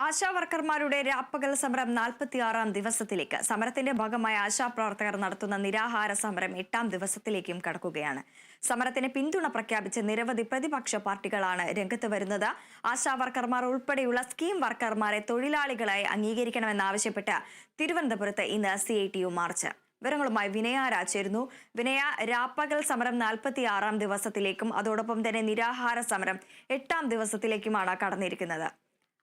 ആശാ വർക്കർമാരുടെ രാപ്പകൽ സമരം നാൽപ്പത്തിയാറാം ദിവസത്തിലേക്ക്. സമരത്തിന്റെ ഭാഗമായ ആശാപ്രവർത്തകർ നടത്തുന്ന നിരാഹാര സമരം എട്ടാം ദിവസത്തിലേക്കും കടക്കുകയാണ്. സമരത്തിന് പിന്തുണ പ്രഖ്യാപിച്ച് നിരവധി പ്രതിപക്ഷ പാർട്ടികളാണ് രംഗത്ത് വരുന്നത്. ആശാവർക്കർമാർ ഉൾപ്പെടെയുള്ള സ്കീം വർക്കർമാരെ തൊഴിലാളികളായി അംഗീകരിക്കണമെന്നാവശ്യപ്പെട്ട് തിരുവനന്തപുരത്ത് ഇന്ന് C I T U march. വിവരങ്ങളുമായി വിനയ രാജായിരുന്നു വിനയ രാപ്പകൽ സമരം നാൽപ്പത്തിയാറാം ദിവസത്തിലേക്കും അതോടൊപ്പം തന്നെ നിരാഹാര സമരം എട്ടാം ദിവസത്തിലേക്കുമാണ് കടന്നിരിക്കുന്നത്.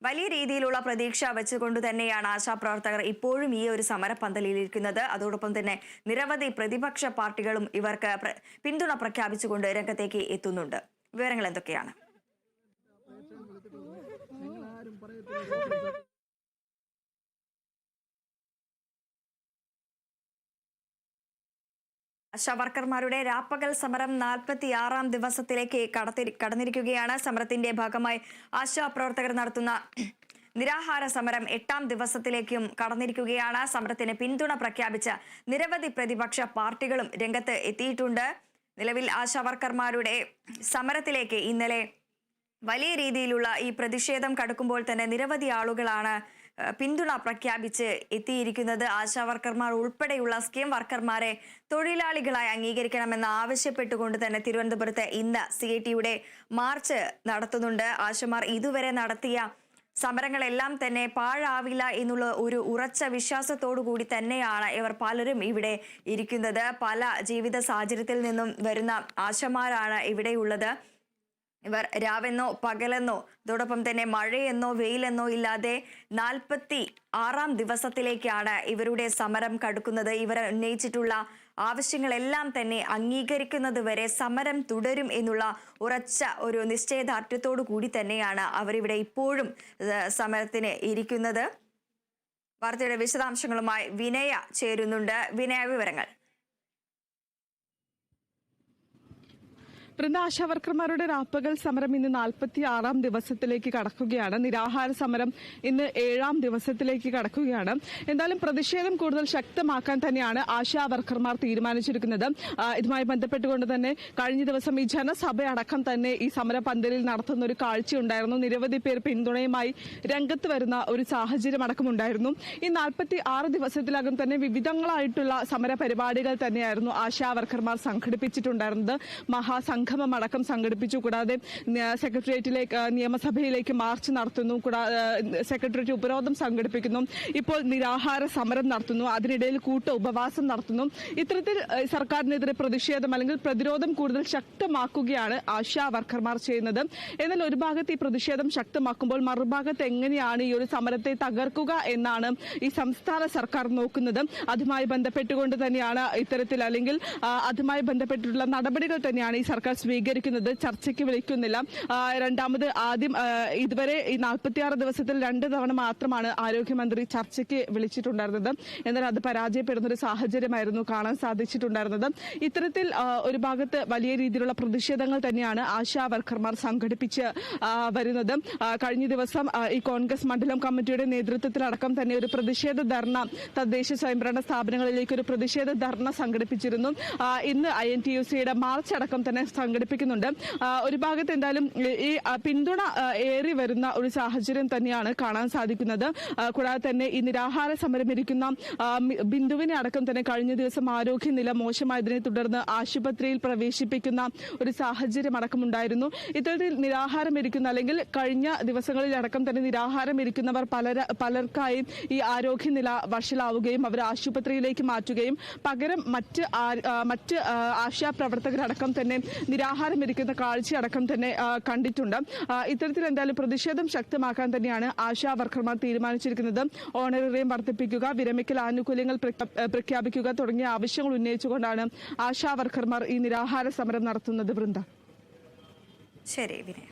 വലിയ രീതിയിലുള്ള പ്രതീക്ഷ വെച്ചുകൊണ്ട് തന്നെയാണ് ആശാപ്രവർത്തകർ ഇപ്പോഴും ഈ ഒരു സമരപന്തലിലിരിക്കുന്നത്. അതോടൊപ്പം തന്നെ നിരവധി പ്രതിപക്ഷ പാർട്ടികളും ഇവർക്ക് പിന്തുണ പ്രഖ്യാപിച്ചുകൊണ്ട് രംഗത്തേക്ക് എത്തുന്നുണ്ട്. വിവരങ്ങൾ എന്തൊക്കെയാണ്? ആശാ വർക്കർമാരുടെ രാപ്പകൽ സമരം നാൽപ്പത്തിയാറാം ദിവസത്തിലേക്ക് കടത്തി കടന്നിരിക്കുകയാണ്. സമരത്തിന്റെ ഭാഗമായി ആശാ പ്രവർത്തകർ നടത്തുന്ന നിരാഹാര സമരം എട്ടാം ദിവസത്തിലേക്കും കടന്നിരിക്കുകയാണ്. സമരത്തിന് പിന്തുണ പ്രഖ്യാപിച്ച നിരവധി പ്രതിപക്ഷ പാർട്ടികളും രംഗത്ത് എത്തിയിട്ടുണ്ട്. നിലവിൽ ആശാവർക്കർമാരുടെ സമരത്തിലേക്ക് ഇന്നലെ വലിയ രീതിയിലുള്ള ഈ പ്രതിഷേധം കടുക്കുമ്പോൾ തന്നെ നിരവധി ആളുകളാണ് പിന്തുണ പ്രഖ്യാപിച്ച് എത്തിയിരിക്കുന്നത് ആശാവർക്കർമാർ ഉൾപ്പെടെയുള്ള സ്കീം വർക്കർമാരെ തൊഴിലാളികളായി അംഗീകരിക്കണമെന്ന് ആവശ്യപ്പെട്ടുകൊണ്ട് തന്നെ തിരുവനന്തപുരത്ത് ഇന്ന് സി ഐ ടിയുടെ മാർച്ച് നടത്തുന്നുണ്ട്. ആശമാർ ഇതുവരെ നടത്തിയ സമരങ്ങളെല്ലാം തന്നെ പാഴാവില്ല എന്നുള്ള ഒരു ഉറച്ച വിശ്വാസത്തോടു കൂടി തന്നെയാണ് ഇവർ പലരും ഇവിടെ ഇരിക്കുന്നത്. പല ജീവിത സാഹചര്യത്തിൽ നിന്നും വരുന്ന ആശമാരാണ് ഇവിടെയുള്ളത്. ഇവർ രാവെന്നോ പകലെന്നോ അതോടൊപ്പം തന്നെ മഴയെന്നോ വെയിലെന്നോ ഇല്ലാതെ നാൽപ്പത്തി ആറാം ദിവസത്തിലേക്കാണ് ഇവരുടെ സമരം കടുക്കുന്നത്. ഇവർ ഉന്നയിച്ചിട്ടുള്ള ആവശ്യങ്ങളെല്ലാം തന്നെ അംഗീകരിക്കുന്നത് വരെ സമരം തുടരും എന്നുള്ള ഉറച്ച ഒരു നിശ്ചയദാർഢ്യത്തോടു കൂടി തന്നെയാണ് അവരിവിടെ ഇപ്പോഴും സമരത്തിന് ഇരിക്കുന്നത്. വാർത്തയുടെ വിശദാംശങ്ങളുമായി വിനയ ചേരുന്നുണ്ട്. വിനയ വിവരങ്ങൾ. വൃന്ദ ആശാവർക്കർമാരുടെ രാപ്പകൽ സമരം ഇന്ന് നാൽപ്പത്തി ആറാം ദിവസത്തിലേക്ക് കടക്കുകയാണ്. നിരാഹാര സമരം ഇന്ന് ഏഴാം ദിവസത്തിലേക്ക് കടക്കുകയാണ്. എന്തായാലും പ്രതിഷേധം കൂടുതൽ ശക്തമാക്കാൻ തന്നെയാണ് ആശാവർക്കർമാർ തീരുമാനിച്ചിരിക്കുന്നത്. ഇതുമായി ബന്ധപ്പെട്ടുകൊണ്ട് തന്നെ കഴിഞ്ഞ ദിവസം ഈ ജനസഭയടക്കം തന്നെ ഈ സമര പന്തലിൽ നടത്തുന്ന ഒരു കാഴ്ചയുണ്ടായിരുന്നു. നിരവധി പേർ പിന്തുണയുമായി രംഗത്ത് വരുന്ന ഒരു സാഹചര്യം അടക്കമുണ്ടായിരുന്നു. ഈ നാൽപ്പത്തി ആറ് ദിവസത്തിലകം തന്നെ വിവിധങ്ങളായിട്ടുള്ള സമര പരിപാടികൾ തന്നെയായിരുന്നു ആശാവർക്കർമാർ സംഘടിപ്പിച്ചിട്ടുണ്ടായിരുന്നത്. സംഘടിപ്പിച്ചിട്ടുണ്ടായിരുന്നത് മഹാസംഗമം അടക്കം സംഘടിപ്പിച്ചു. കൂടാതെ സെക്രട്ടേറിയറ്റിലേക്ക് നിയമസഭയിലേക്ക് മാർച്ച് നടത്തുന്നു. കൂടാതെ സെക്രട്ടേറിയറ്റ് ഉപരോധം സംഘടിപ്പിക്കുന്നു. ഇപ്പോൾ നിരാഹാര സമരം നടത്തുന്നു. അതിനിടയിൽ കൂട്ട ഉപവാസം നടത്തുന്നു. ഇത്തരത്തിൽ സർക്കാരിനെതിരെ പ്രതിഷേധം അല്ലെങ്കിൽ പ്രതിരോധം കൂടുതൽ ശക്തമാക്കുകയാണ് ആശാ വർക്കർമാർ ചെയ്യുന്നത്. എന്നാൽ ഒരു ഭാഗത്ത് ഈ പ്രതിഷേധം ശക്തമാക്കുമ്പോൾ മറുഭാഗത്ത് എങ്ങനെയാണ് ഈ ഒരു സമരത്തെ തകർക്കുക എന്നാണ് ഈ സംസ്ഥാന സർക്കാർ നോക്കുന്നത്. അതുമായി ബന്ധപ്പെട്ടുകൊണ്ട് തന്നെയാണ് ഇത്തരത്തിൽ അല്ലെങ്കിൽ അതുമായി ബന്ധപ്പെട്ടിട്ടുള്ള നടപടികൾ തന്നെയാണ് ഈ സർക്കാർ സ്വീകരിക്കുന്നത്. ചർച്ചയ്ക്ക് വിളിക്കുന്നില്ല. രണ്ടാമത് ആദ്യം ഇതുവരെ ഈ നാൽപ്പത്തിയാറ് ദിവസത്തിൽ രണ്ട് തവണ മാത്രമാണ് ആരോഗ്യമന്ത്രി ചർച്ചയ്ക്ക് വിളിച്ചിട്ടുണ്ടായിരുന്നത്. എന്നാൽ അത് പരാജയപ്പെടുന്ന ഒരു സാഹചര്യമായിരുന്നു കാണാൻ സാധിച്ചിട്ടുണ്ടായിരുന്നത്. ഇത്തരത്തിൽ ഒരു ഭാഗത്ത് വലിയ രീതിയിലുള്ള പ്രതിഷേധങ്ങൾ തന്നെയാണ് ആശാ വർക്കർമാർ സംഘടിപ്പിച്ച് വരുന്നത്. കഴിഞ്ഞ ദിവസം ഈ കോൺഗ്രസ് മണ്ഡലം കമ്മിറ്റിയുടെ നേതൃത്വത്തിലടക്കം തന്നെ ഒരു പ്രതിഷേധ ധർണ തദ്ദേശ സ്വയംഭരണ സ്ഥാപനങ്ങളിലേക്ക് ഒരു പ്രതിഷേധ ധർണ സംഘടിപ്പിച്ചിരുന്നു. ഇന്ന് ഐ എൻ ടി യു സിയുടെ മാർച്ച് അടക്കം തന്നെ സംഘടിപ്പിക്കുന്നുണ്ട്. ഒരു ഭാഗത്ത് എന്തായാലും ഈ- പിന്തുണ ഏറി വരുന്ന ഒരു സാഹചര്യം തന്നെയാണ് കാണാൻ സാധിക്കുന്നത്. കൂടാതെ തന്നെ ഈ നിരാഹാര സമരം ഇരിക്കുന്ന ബിന്ദുവിനെ അടക്കം തന്നെ കഴിഞ്ഞ ദിവസം ആരോഗ്യനില മോശമായതിനെ തുടർന്ന് ആശുപത്രിയിൽ പ്രവേശിപ്പിക്കുന്ന ഒരു സാഹചര്യം അടക്കമുണ്ടായിരുന്നു. ഇത്തരത്തിൽ നിരാഹാരം ഇരിക്കുന്ന അല്ലെങ്കിൽ കഴിഞ്ഞ ദിവസങ്ങളിൽ അടക്കം തന്നെ നിരാഹാരം ഇരിക്കുന്നവർ പലര പലർക്കായും ഈ ആരോഗ്യനില വഷളാവുകയും അവർ ആശുപത്രിയിലേക്ക് മാറ്റുകയും പകരം മറ്റ് മറ്റ് ആശാപ്രവർത്തകരടക്കം ആശാ പ്രവർത്തകരടക്കം തന്നെ നിരാഹാരം ഇരിക്കുന്ന കാഴ്ചയടക്കം തന്നെ കണ്ടിട്ടുണ്ട്. ഇത്തരത്തിൽ എന്തായാലും പ്രതിഷേധം ശക്തമാക്കാൻ തന്നെയാണ് ആശാ വർക്കർമാർ തീരുമാനിച്ചിരിക്കുന്നത്. ഓണറേറിയം വർദ്ധിപ്പിക്കുക വിരമിക്കൽ ആനുകൂല്യങ്ങൾ പ്രഖ്യാപിക്കുക തുടങ്ങിയ ആവശ്യങ്ങൾ ഉന്നയിച്ചുകൊണ്ടാണ് ആശാ വർക്കർമാർ ഈ നിരാഹാര സമരം നടത്തുന്നത് വൃന്ദ. ശരി വിനയ.